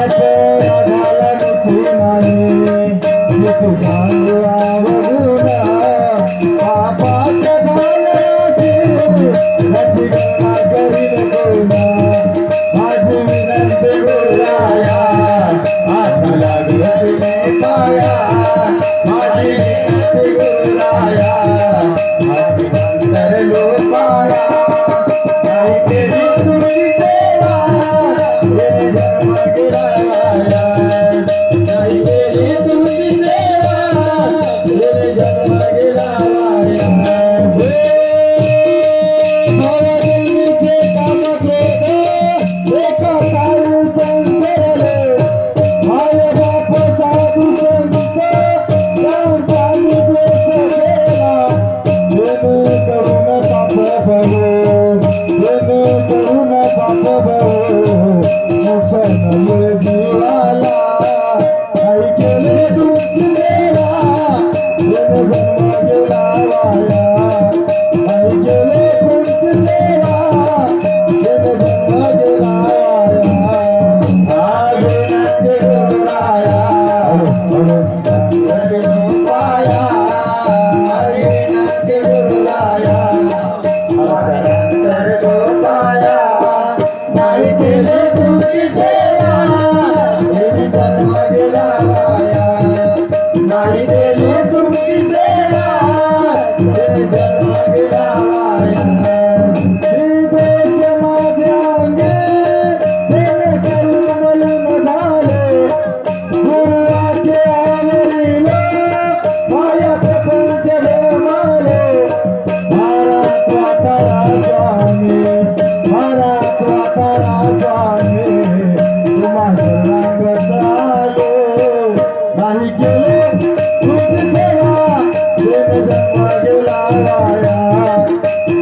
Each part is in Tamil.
Let's go, my girl, Yeah. Thank you.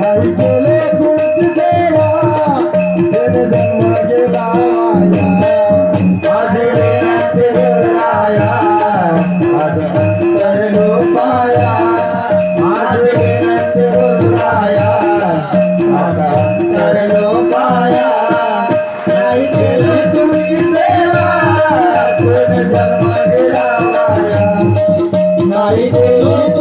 Thank you. Hare Krishna.